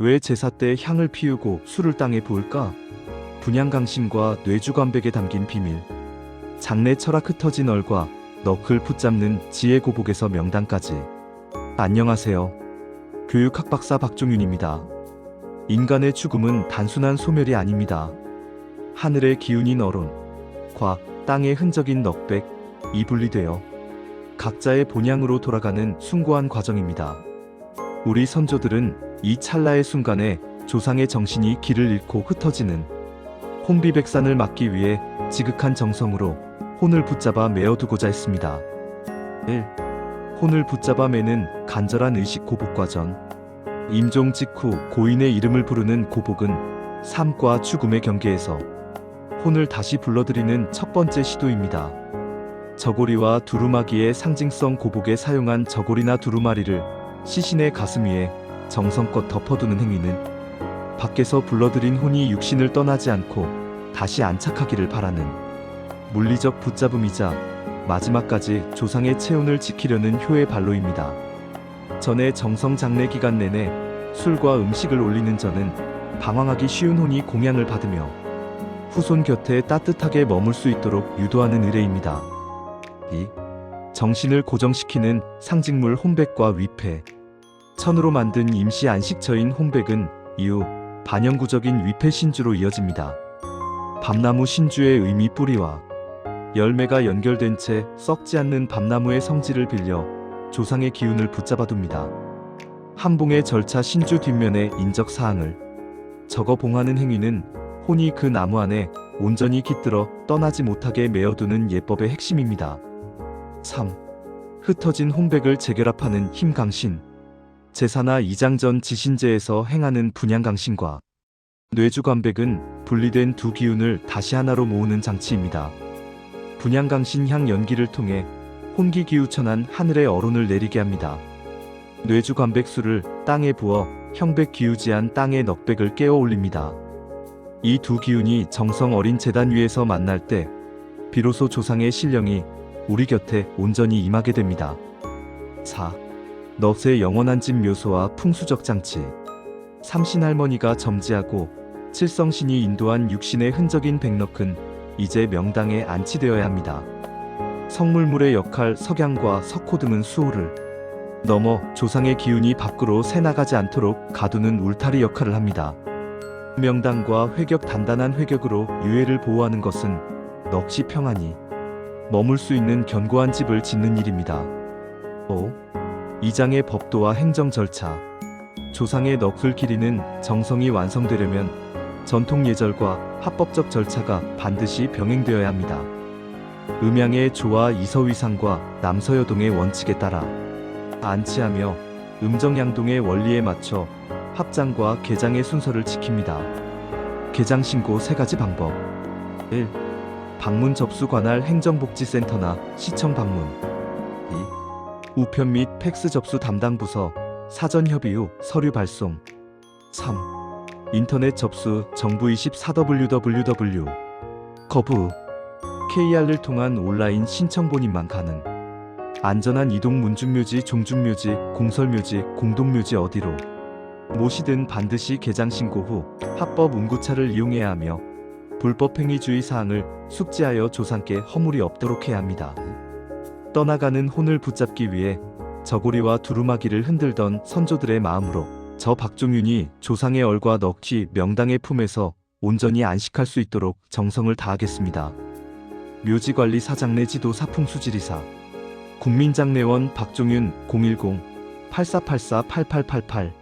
왜 제사 때 향을 피우고 술을 땅에 부을까? 분양강신과 뇌주관백에 담긴 비밀. 장래 철학 흩어진 얼과 너클 붙잡는 지혜 고복에서 명단까지. 안녕하세요. 교육학 박사 박종윤입니다. 인간의 죽음은 단순한 소멸이 아닙니다. 하늘의 기운인 어론, 과 땅의 흔적인 넉백, 이 분리되어 각자의 본향으로 돌아가는 숭고한 과정입니다. 우리 선조들은 이 찰나의 순간에 조상의 정신이 길을 잃고 흩어지는 혼비백산을 막기 위해 지극한 정성으로 혼을 붙잡아 메어두고자 했습니다. 1. 혼을 붙잡아 매는 간절한 의식 고복 과정. 임종 직후 고인의 이름을 부르는 고복은 삶과 죽음의 경계에서 혼을 다시 불러들이는 첫 번째 시도입니다. 저고리와 두루마기의 상징성 고복에 사용한 저고리나 두루마리를 시신의 가슴 위에 정성껏 덮어두는 행위는 밖에서 불러들인 혼이 육신을 떠나지 않고 다시 안착하기를 바라는 물리적 붙잡음이자 마지막까지 조상의 체온을 지키려는 효의 발로입니다. 전에 정성 장례 기간 내내 술과 음식을 올리는 저는 방황하기 쉬운 혼이 공양을 받으며 후손 곁에 따뜻하게 머물 수 있도록 유도하는 의례입니다. 2. 정신을 고정시키는 상징물 혼백과 위패. 천으로 만든 임시 안식처인 혼백은 이후 반영구적인 위패 신주로 이어집니다. 밤나무 신주의 의미 뿌리와 열매가 연결된 채 썩지 않는 밤나무의 성질을 빌려 조상의 기운을 붙잡아둡니다. 한봉의 절차 신주 뒷면에 인적 사항을 적어 봉하는 행위는 혼이 그 나무 안에 온전히 깃들어 떠나지 못하게 메어두는 예법의 핵심입니다. 3. 흩어진 혼백을 재결합하는 힘강신. 제사나 이장전 지신제에서 행하는 분양강신과 뇌주관백은 분리된 두 기운을 다시 하나로 모으는 장치입니다. 분양강신 향 연기를 통해 혼기 기우천한 하늘의 어론을 내리게 합니다. 뇌주관백수를 땅에 부어 형백 기우지한 땅의 넉백을 깨어 올립니다. 이 두 기운이 정성 어린 재단 위에서 만날 때 비로소 조상의 신령이 우리 곁에 온전히 임하게 됩니다. 4. 넛의 영원한 집 묘소와 풍수적 장치. 삼신 할머니가 점지하고 칠성신이 인도한 육신의 흔적인 백넉은 이제 명당에 안치되어야 합니다. 성물물의 역할 석양과 석호 등은 수호를 넘어 조상의 기운이 밖으로 새나가지 않도록 가두는 울타리 역할을 합니다. 명당과 회격 단단한 회격으로 유해를 보호하는 것은 넋이 평안히 머물 수 있는 견고한 집을 짓는 일입니다. 5. 이장의 법도와 행정 절차. 조상의 넋을 기리는 정성이 완성되려면 전통 예절과 합법적 절차가 반드시 병행되어야 합니다. 음양의 조와 이서위상과 남서여동의 원칙에 따라 안치하며 음정양동의 원리에 맞춰 합장과 개장의 순서를 지킵니다. 개장 신고 세 가지 방법. 1. 방문 접수 관할 행정복지센터나 시청 방문. 2. 우편 및 팩스 접수 담당 부서 사전 협의 후 서류 발송. 3. 인터넷 접수 정부 24www 거부 KR을 통한 온라인 신청 본인만 가능. 안전한 이동 문중묘지, 종중묘지, 공설묘지, 공동묘지 어디로 모시든 반드시 개장 신고 후 합법 운구차를 이용해야 하며 불법 행위 주의 사항을 숙지하여 조상께 허물이 없도록 해야 합니다. 떠나가는 혼을 붙잡기 위해 저고리와 두루마기를 흔들던 선조들의 마음으로 저 박종윤이 조상의 얼과 넋이 명당의 품에서 온전히 안식할 수 있도록 정성을 다하겠습니다. 묘지관리 사장 내 지도 사풍수지리사 국민장례원 박종윤 010 8484 8888